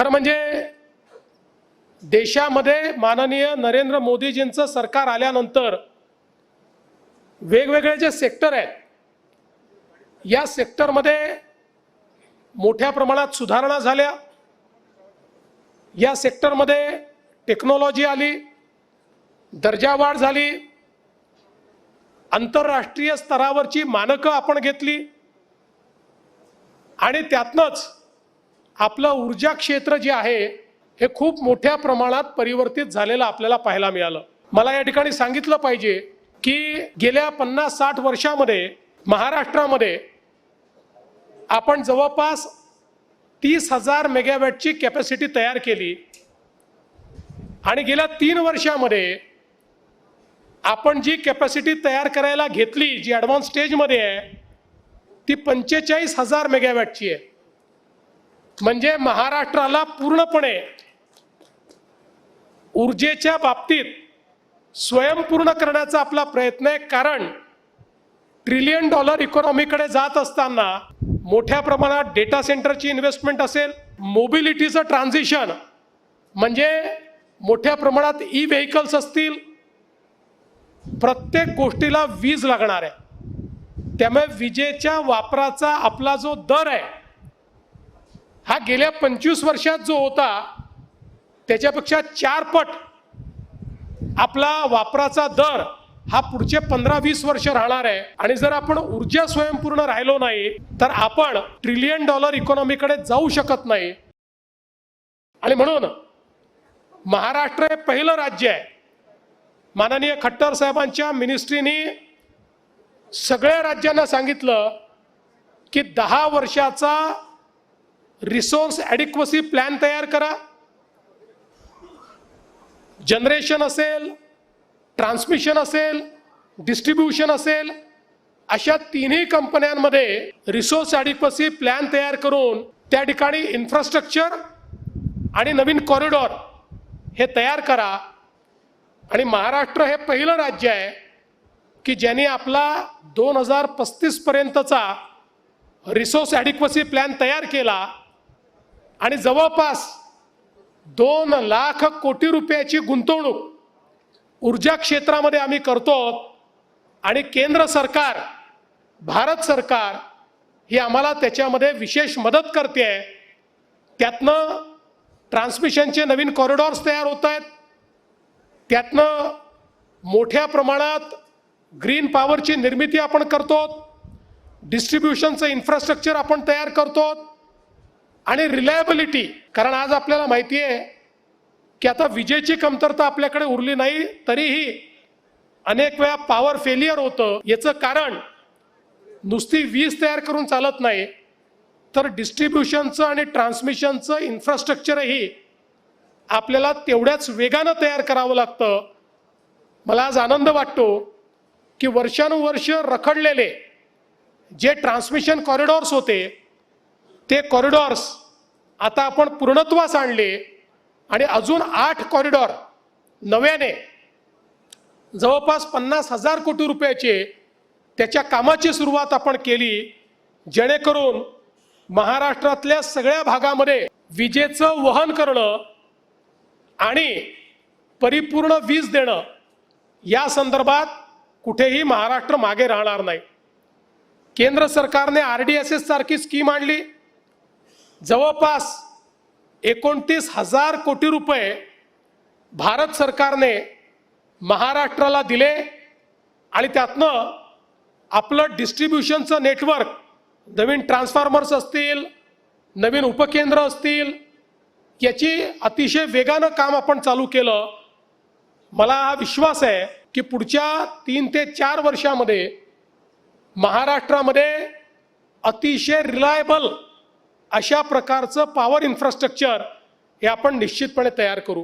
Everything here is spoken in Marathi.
खरं म्हणजे देशामध्ये माननीय नरेंद्र मोदीजींचं सरकार आल्यानंतर वेगवेगळे जे सेक्टर आहेत या सेक्टरमध्ये मोठ्या प्रमाणात सुधारणा झाल्या. या सेक्टरमध्ये टेक्नॉलॉजी आली दर्जावाढ झाली आंतरराष्ट्रीय स्तरावरची मानकं आपण घेतली आणि त्यातनंच आपलं ऊर्जा क्षेत्र जे आहे हे खूप मोठ्या प्रमाणात परिवर्तित झालेलं आपल्याला पाहायला मिळालं. मला या ठिकाणी सांगितलं पाहिजे की गेल्या पन्नास साठ वर्षामध्ये महाराष्ट्रामध्ये आपण जवळपास तीस हजार मेगावॅटची कॅपॅसिटी तयार केली. आणि गेल्या तीन वर्षामध्ये आपण जी कॅपॅसिटी तयार करायला घेतली जी ॲडव्हान्स स्टेजमध्ये आहे ती पंचेचाळीस हजार मेगावॅटची आहे. म्हणजे महाराष्ट्राला पूर्णपणे ऊर्जेच्या बाबतीत स्वयंपूर्ण करण्याचा आपला प्रयत्न आहे. कारण ट्रिलियन डॉलर इकॉनॉमीकडे जात असताना मोठ्या प्रमाणात डेटा सेंटरची इन्व्हेस्टमेंट असेल मोबिलिटीचं ट्रान्झिशन म्हणजे मोठ्या प्रमाणात ई व्हेकल्स असतील प्रत्येक गोष्टीला वीज लागणार आहे. त्यामुळे विजेच्या वापराचा आपला जो दर आहे हा गेल्या पंचवीस वर्षात जो होता त्याच्यापेक्षा चारपट आपला वापराचा दर हा पुढचे पंधरा वीस वर्ष राहणार आहे. आणि जर आपण ऊर्जा स्वयंपूर्ण राहिलो नाही तर आपण ट्रिलियन डॉलर इकॉनॉमीकडे जाऊ शकत नाही. आणि म्हणून महाराष्ट्र हे पहिलं राज्य आहे. माननीय खट्टर साहेबांच्या मिनिस्ट्रीनी सगळ्या राज्यांना सांगितलं की दहा वर्षाचा रिसोर्स ॲडिक्वसी प्लॅन तयार करा. जनरेशन असेल ट्रान्समिशन असेल डिस्ट्रीब्युशन असेल अशा तिन्ही कंपन्यांमध्ये रिसोर्स ॲडिक्वसी प्लॅन तयार करून त्या ठिकाणी इन्फ्रास्ट्रक्चर आणि नवीन कॉरिडॉर हे तयार करा. आणि महाराष्ट्र हे पहिलं राज्य आहे की ज्यांनी आपला दोन हजार पस्तीसपर्यंतचा रिसोर्स ॲडिक्वसी प्लॅन तयार केला. आणि जवळपास दोन लाख कोटी रुपयाची गुंतवणूक ऊर्जा क्षेत्रामध्ये आम्ही करतो आणि केंद्र सरकार भारत सरकार ही आम्हाला त्याच्यामध्ये विशेष मदत करते. आहे त्यातनं ट्रान्समिशनचे नवीन कॉरिडॉर्स तयार होत आहेत. त्यातनं मोठ्या प्रमाणात ग्रीन पॉवरची निर्मिती आपण करतो. डिस्ट्रीब्युशनचं इन्फ्रास्ट्रक्चर आपण तयार करतो. आणि रिलायबिलिटी कारण आज आपल्याला माहिती आहे की आता विजेची कमतरता आपल्याकडे उरली नाही तरीही अनेक वेळा पॉवर फेलियर होतं. याचं कारण नुसती वीज तयार करून चालत नाही तर डिस्ट्रीब्युशनचं आणि ट्रान्समिशनचं इन्फ्रास्ट्रक्चरही आपल्याला तेवढ्याच वेगानं तयार करावं लागतं. मला आज आनंद वाटतो की वर्षानुवर्ष रखडलेले जे ट्रान्समिशन कॉरिडॉर्स होते ते कॉरिडॉर्स आता आपण पूर्णत्वास आणले आणि अजून आठ कॉरिडॉर नव्याने जवळपास पन्नास हजार कोटी रुपयाचे त्याच्या कामाची सुरुवात आपण केली जेणेकरून महाराष्ट्रातल्या सगळ्या भागामध्ये विजेचं वहन करणं आणि परिपूर्ण वीज देणं या संदर्भात कुठेही महाराष्ट्र मागे राहणार नाही. केंद्र सरकारने आर डी एस एस सारखी स्कीम आणली. जवळपास एकोणतीस हजार कोटी रुपये भारत सरकारने महाराष्ट्राला दिले आणि त्यातनं आपलं डिस्ट्रीब्युशनचं नेटवर्क नवीन ट्रान्सफॉर्मर्स असतील नवीन उपकेंद्र असतील याची अतिशय वेगानं काम आपण चालू केलं. मला हा विश्वास आहे की पुढच्या तीन ते चार वर्षामध्ये महाराष्ट्रामध्ये अतिशय रिलायबल अशा प्रकारचं पॉवर इन्फ्रास्ट्रक्चर हे आपण निश्चितपणे तयार करू.